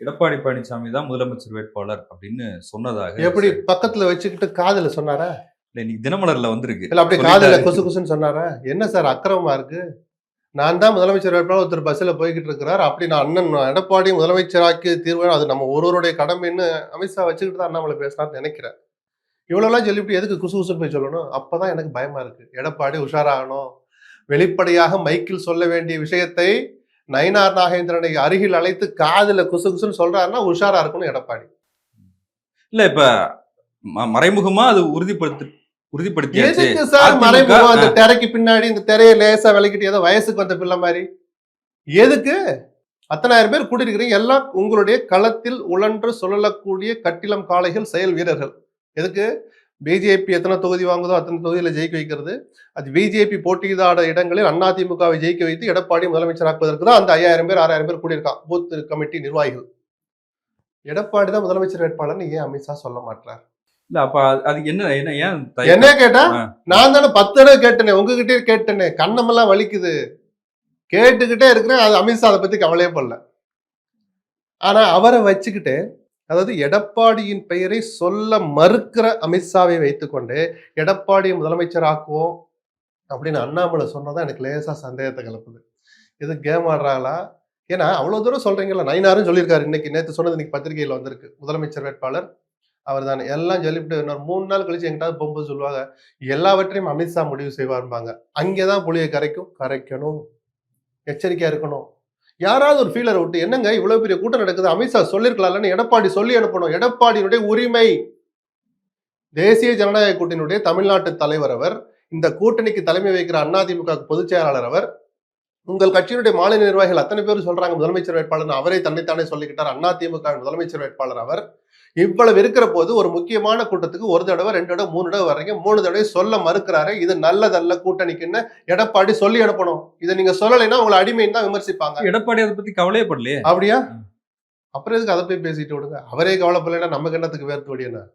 எடப்பாடி பழனிசாமி தான் முதலமைச்சர் வேட்பாளர் அப்படின்னு சொன்னதாக எப்படி பக்கத்துல வச்சுக்கிட்டு காதுல சொன்னாரா? இல்ல, இன்னைக்கு தினமலர்ல வந்திருக்கு. இல்ல சொல்லிட்டாரு. காதுல கொசு கொசுன்னு சொன்னாரா? என்ன சார் அக்கிரமமா இருக்கு? நான் தான் முதலமைச்சர் வேட்பாளர் ஒருத்தர் பஸ்ல போய்கிட்டு இருக்கிறார். அப்படி நான் அண்ணன் எடப்பாடி முதலமைச்சராக்கி தீர்வு அது நம்ம ஒருவருடைய கடமைன்னு அமித்ஷா வச்சுக்கிட்டு தான் அண்ணாமலை பேசினார்னு நினைக்கிறேன். இவ்வளவுலாம் சொல்லிவிட்டு எதுக்கு குசு குசுன்னு போய் சொல்லணும்? அப்பதான் எனக்கு பயமா இருக்கு. எடப்பாடி உஷாராகணும். வெளிப்படையாக மைக்கில் சொல்ல வேண்டிய விஷயத்தை நயினார் நாகேந்திரனை அருகில் அழைத்து காதுல குசு குசுன்னு சொல்றாருன்னா உஷாரா இருக்கணும் எடப்பாடி. இல்ல இப்ப மறைமுகமா அது உறுதிப்படுத்தி உறுதிப்படுத்தியாச்சு. எதுக்கு சார் மறைமுகம் அந்த திரைக்கு பின்னாடி இந்த திரையை லேசா விளக்கிட்டு ஏதோ வயசுக்கு வந்த பிள்ளை மாதிரி? எதுக்கு? அத்தனாயிரம் பேர் கூட்டியிருக்கிறீங்க எல்லாம் உங்களுடைய களத்தில் உழன்று சுழலக்கூடிய கட்டிலம் காளைகள் செயல் வீரர்கள். எதுக்கு? பிஜேபி எத்தனை தொகுதி வாங்குதோ அத்தனை தொகுதியில ஜெயிக்க வைக்கிறது. அது பிஜேபி போட்டியிடாத இடங்களில் அதிமுகவை ஜெயிக்க வைத்து எடப்பாடி முதலமைச்சராக்குவதற்கு தான் அந்த ஐயாயிரம் பேர் ஆறாயிரம் பேர் கூடியிருக்கான் பூத் கமிட்டி நிர்வாகிகள். எடப்பாடி தான் முதலமைச்சர் வேட்பாளர்னு ஏன் அமித்ஷா சொல்ல மாட்டார் இல்ல அப்ப அது- என்ன என்ன ஏன்? என்ன கேட்டா. நான் தானே பத்து தடவை கேட்டேனே உங்ககிட்டயே கேட்டேனே கண்ணமெல்லாம் வலிக்குது. கேட்டுக்கிட்டே இருக்கிறேன் அது அமித்ஷா அதை பத்தி கவலையே படல. ஆனா அவரை வச்சுக்கிட்டு அதாவது எடப்பாடியின் பெயரை சொல்ல மறுக்கிற அமித்ஷாவை வைத்துக்கொண்டு எடப்பாடியை முதலமைச்சர் ஆக்குவோம் அப்படின்னு அண்ணாமலை சொன்னதான் எனக்கு லேசாக சந்தேகத்தை கலப்புது இது கேம் ஆடுறாங்களா? ஏன்னா அவ்வளோ தூரம் சொல்கிறீங்களா நைனாரும் சொல்லியிருக்காரு. இன்னைக்கு நேற்று சொன்னது இன்னைக்கு பத்திரிகையில் வந்திருக்கு. முதலமைச்சர் வேட்பாளர் அவர் தானே எல்லாம் சொல்லிவிட்டு இன்னொரு மூணு நாள் கழிச்சு எங்கிட்டாவது போகும்போது சொல்லுவாங்க எல்லாவற்றையும் அமித்ஷா முடிவு செய்வார்பாங்க அங்கேதான் புளியை கரைக்கும் கரைக்கணும். எச்சரிக்கையாக இருக்கணும். யாராவது ஒரு ஃபீலரை விட்டு என்னங்க இவ்வளவு பெரிய கூட்டம் நடக்குது? அமித்ஷா சொல்லியிருக்கலாம்னு எடப்பாடி சொல்லி அனுப்பணும். எடப்பாடியினுடைய உரிமை. தேசிய ஜனநாயக கூட்டணியுடைய தமிழ்நாட்டு தலைவர் அவர் இந்த கூட்டணிக்கு தலைமை வைக்கிற அதிமுக பொதுச் செயலாளர் அவர் உங்கள் கட்சியினுடைய மாநில நிர்வாகிகள் அத்தனை பேர் சொல்றாங்க முதலமைச்சர் வேட்பாளர் அவரே தன்னைத்தானே சொல்லிக்கிட்டார். அதிமுக முதலமைச்சர் வேட்பாளர் அவர். இவ்வளவு இருக்கிற போது ஒரு முக்கியமான கூட்டத்துக்கு ஒரு தடவை ரெண்டு தடவை மூணு தடவை வர்றீங்க. மூணு தடவை சொல்ல மறுக்கிறாரு. இது நல்லதல்ல கூட்டணிக்குன்னு எடப்பாடி சொல்லி அனுப்பணும். இதை நீங்க சொல்லலைன்னா உங்களை அடிமைன்னு தான் விமர்சிப்பாங்க. எடப்பாடி அதை பத்தி கவலையே படலையே? அப்படியா? அப்புறம் எதுக்கு அதை போய் பேசிட்டு விடுங்க அவரே கவலைப்படலைன்னா நமக்கு என்னத்துக்கு வேர்த்து வடியன